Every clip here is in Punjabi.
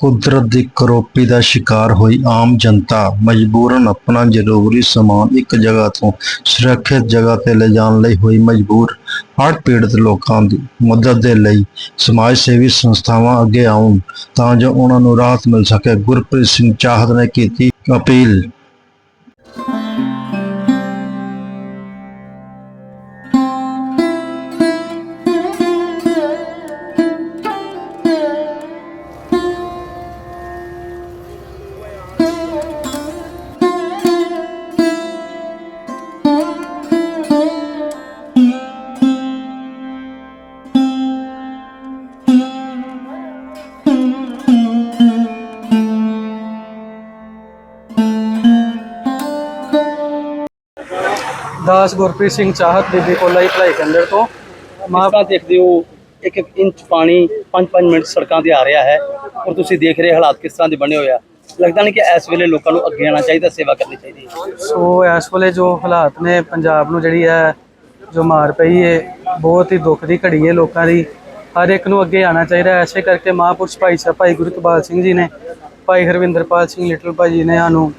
ਕੁਦਰਤ ਦੀ ਕਰੋਪੀ ਦਾ ਸ਼ਿਕਾਰ ਹੋਈ ਆਮ ਜਨਤਾ। ਮਜਬੂਰਨ ਆਪਣਾ ਜ਼ਰੂਰੀ ਸਮਾਨ ਇੱਕ ਜਗ੍ਹਾ ਤੋਂ ਸੁਰੱਖਿਅਤ ਜਗ੍ਹਾ ਤੇ ਲਿਜਾਣ ਲਈ ਹੋਈ ਮਜਬੂਰ, ਹੜ੍ਹ ਪੀੜਤ ਲੋਕਾਂ ਦੀ ਮਦਦ ਦੇ ਲਈ ਸਮਾਜ ਸੇਵੀ ਸੰਸਥਾਵਾਂ ਅੱਗੇ ਆਉਣ ਤਾਂ ਜੋ ਉਹਨਾਂ ਨੂੰ ਰਾਹਤ ਮਿਲ ਸਕੇ। ਗੁਰਪ੍ਰੀਤ ਸਿੰਘ ਚਾਹਤ ਨੇ ਕੀਤੀ ਅਪੀਲ। ਦਾਸ ਗੁਰਪ੍ਰੀਤ ਸਿੰਘ ਚਾਹਤ ਬੀਬੀ ਕੋਲਾ ਹੀ ਭਲਾਈ ਕੇਂਦਰ ਤੋਂ। ਮਾਪਾ ਦੇਖਦੇ ਹੋ ਇੱਕ ਇੱਕ ਇੰਚ ਪਾਣੀ 5-5 ਮਿੰਟ ਸੜਕਾਂ ਤੇ ਆ ਰਿਹਾ ਹੈ ਔਰ ਤੁਸੀਂ ਦੇਖ ਰਹੇ ਹਾਲਾਤ ਕਿਸ ਤਰ੍ਹਾਂ ਦੇ ਬਣੇ ਹੋਏ ਆ। ਲੱਗਦਾ ਨਹੀਂ ਕਿ ਇਸ ਵੇਲੇ ਲੋਕਾਂ ਨੂੰ ਅੱਗੇ ਆਉਣਾ ਚਾਹੀਦਾ ਸੇਵਾ ਕਰਨੀ ਚਾਹੀਦੀ ਹੈ। ਸੋ ਇਸ ਵੇਲੇ ਜੋ ਹਾਲਾਤ ਨੇ ਪੰਜਾਬ ਨੂੰ ਜਿਹੜੀ ਹੈ ਜੋ ਮਾਰ ਪਈ ਹੈ ਬਹੁਤ ਹੀ ਦੁੱਖ ਦੀ ਘੜੀ ਹੈ ਲੋਕਾਂ ਦੀ। ਹਰ ਇੱਕ ਨੂੰ ਅੱਗੇ ਆਉਣਾ ਚਾਹੀਦਾ ਐਸੇ ਕਰਕੇ ਮਹਾਂਪੁਰਸ਼ ਭਾਈ ਸਾਹਿਬ ਭਾਈ ਗੁਰੂ ਇਕਬਾਲ ਸਿੰਘ ਜੀ ਨੇ ਭਾਈ ਹਰਵਿੰਦਰਪਾਲ ਸਿੰਘ ਲਿਟਲ ਭਾਜੀ ਨੇ ਸਾਨੂੰ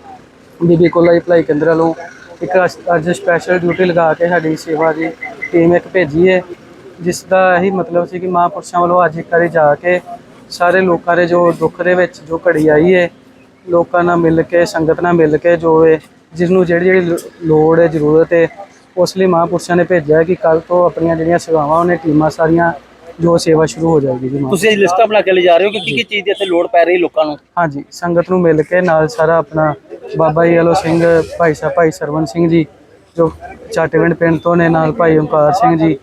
ਬੀਬੀ ਕੋਲਾ ਜੀ ਭਲਾਈ ਕੇਂਦਰ ਵੱਲੋਂ ਇੱਕ ਅੱਜ- ਸਪੈਸ਼ਲ ਡਿਊਟੀ ਲਗਾ ਕੇ ਸਾਡੀ ਸੇਵਾ ਦੀ ਟੀਮ ਇੱਕ ਭੇਜੀ ਹੈ ਜਿਸ ਦਾ ਇਹੀ ਮਤਲਬ ਸੀ ਕਿ ਮਹਾਂਪੁਰਸ਼ਾਂ ਵੱਲੋਂ ਅੱਜ ਇੱਕ ਵਾਰੀ ਜਾ ਕੇ ਸਾਰੇ ਲੋਕਾਂ ਦੇ ਜੋ ਦੁੱਖ ਦੇ ਵਿੱਚ ਜੋ ਘੜੀ ਆਈ ਹੈ ਲੋਕਾਂ ਨਾਲ ਮਿਲ ਕੇ, ਸੰਗਤ ਨਾਲ ਮਿਲ ਕੇ ਜੋ ਹੈ ਜਿਸ ਨੂੰ ਜਿਹੜੀ ਜਿਹੜੀ ਲੋੜ ਹੈ ਜ਼ਰੂਰਤ ਹੈ ਉਸ ਲਈ ਮਹਾਂਪੁਰਸ਼ਾਂ ਨੇ ਭੇਜਿਆ ਕਿ ਕੱਲ ਤੋਂ ਆਪਣੀਆਂ ਜਿਹੜੀਆਂ ਸੇਵਾਵਾਂ, ਉਹਨੇ ਟੀਮਾਂ ਸਾਰੀਆਂ ਜੋ ਸੇਵਾ ਸ਼ੁਰੂ ਹੋ ਜਾਏਗੀ ਜੀ ਤੁਸੀਂ ਇਹ ਲਿਸਟਾਂ ਬਣਾ ਕੇ ਲੈ ਜਾ ਰਹੇ ਹੋ ਕਿ ਕੀ ਕੀ ਚੀਜ਼ ਦੀ ਇੱਥੇ ਲੋੜ ਪੈ ਰਹੀ ਲੋਕਾਂ ਨੂੰ? ਹਾਂਜੀ ਸੰਗਤ ਨੂੰ ਮਿਲ ਕੇ ਨਾਲ ਸਾਰਾ ਆਪਣਾ ਬਾਬਾ ਜੀ ਵਾਲੋ ਸਿੰਘ ਭਾਈ ਸਾਹਿਬ ਭਾਈ ਸਰਵਨ ਸਿੰਘ ਜੀ ਜੋ ਚਾਟੇਵਿੰਡ ਪਿੰਡ ਤੋਂ ਨੇ ਨਾਲ ਭਾਈ ਓਮਕਾਰ ਸਿੰਘ ਜੀ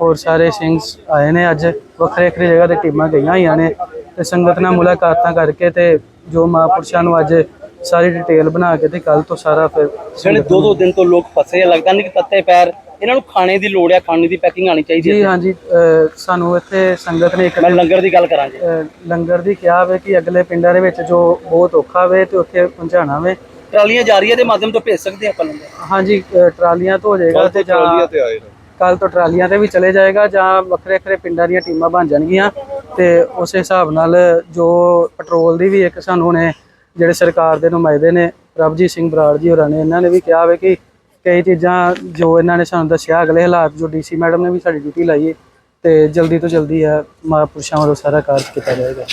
ਹੋਰ ਸਾਰੇ ਸਿੰਘ ਆਏ ਨੇ ਅੱਜ ਵੱਖਰੇ ਵੱਖਰੀ ਜਗ੍ਹਾ ਤੇ ਟੀਮਾਂ ਗਈਆਂ ਹੋਈਆਂ ਨੇ ਤੇ ਸੰਗਤ ਨਾਲ ਮੁਲਾਕਾਤਾਂ ਕਰਕੇ ਤੇ ਜੋ ਮਹਾਂਪੁਰਸ਼ਾਂ ਨੂੰ ਅੱਜ ਸਾਰੀ ਡਿਟੇਲ ਬਣਾ ਕੇ ਤੇ ਕੱਲ ਤੋਂ ਸਾਰਾ ਫਿਰ ਜਿਹੜੇ ਦੋ ਦੋ ਦਿਨ ਤੋਂ ਲੋਕ ਫਸੇ ਆ ਲੱਗਦਾ ਨਹੀਂ ਕਿ ਤੱਤੇ ਪੈਰ ਇਹਨਾਂ ਨੂੰ ਖਾਣੇ ਦੀ ਲੋੜ ਆ ਖਾਣੇ ਦੀ ਪੈਕਿੰਗ ਆਣੀ ਚਾਹੀਦੀ ਜੀ ਹੈ ਹਾਂਜੀ ਅ, ਸਾਨੂੰ ਇੱਥੇ ਸੰਗਤ ਨੇ ਇੱਕ ਮੈਂ ਲੰਗਰ ਦੀ ਗੱਲ ਕਰਾਂਗੇ ਲੰਗਰ ਦੀ ਕਿਹਾ ਵੇ ਕਿ ਅਗਲੇ ਪਿੰਡਾਂ ਦੇ ਵਿੱਚ ਜੋ ਬਹੁਤ ਔਖਾ ਵੇ ਤੇ ਉੱਥੇ ਪਹੁੰਚਾਉਣਾ ਵੇ। ਟਰਾਲੀਆਂ ਜਾਰੀਆਂ ਦੇ ਮਾਧਿਅਮ ਤੋਂ ਭੇਜ ਸਕਦੇ ਆਪਾਂ ਲੰਗਰ? ਹਾਂਜੀ ਟਰਾਲੀਆਂ ਤੋਂ ਹੋ ਜਾਏਗਾ ਤੇ ਜਾਂ ਕੱਲ ਤੋਂ ਟਰਾਲੀਆਂ ਤੇ ਵੀ ਚਲੇ ਜਾਏਗਾ ਜਾਂ ਵੱਖਰੇ ਵੱਖਰੇ ਪਿੰਡਾਂ ਦੀਆਂ ਟੀਮਾਂ ਬਣ ਜਾਣਗੀਆਂ ਤੇ ਉਸੇ ਹਿਸਾਬ ਨਾਲ ਜੋ ਪੈਟਰੋਲ ਦੀ ਵੀ ਇੱਕ ਸਾਨੂੰ ਨੇ ਜਿਹੜੇ ਸਰਕਾਰ ਦੇ ਨੁਮਾਇੰਦੇ ਨੇ ਪ੍ਰਭਜੀਤ ਸਿੰਘ ਬਰਾੜ ਜੀ ਹੋਰਾਂ ਨੇ ਇਹਨਾਂ ਨੇ ਵੀ ਕਿਹਾ ਵੇ ਕਿ ਕਈ ਚੀਜ਼ਾਂ ਜੋ ਇਹਨਾਂ ਨੇ ਸਾਨੂੰ ਦੱਸਿਆ, ਅਗਲੇ ਹਾਲਾਤ ਜੋ ਡੀਸੀ ਮੈਡਮ ਨੇ ਵੀ ਸਾਡੀ ਡਿਊਟੀ ਲਾਈ ਹੈ ਤੇ ਜਲਦੀ ਤੋਂ ਜਲਦੀ ਆ ਮਹਾਂਪੁਰਸ਼ਾਂ ਵੱਲੋਂ ਸਾਰਾ ਕਾਰਜ ਕੀਤਾ ਜਾਏਗਾ।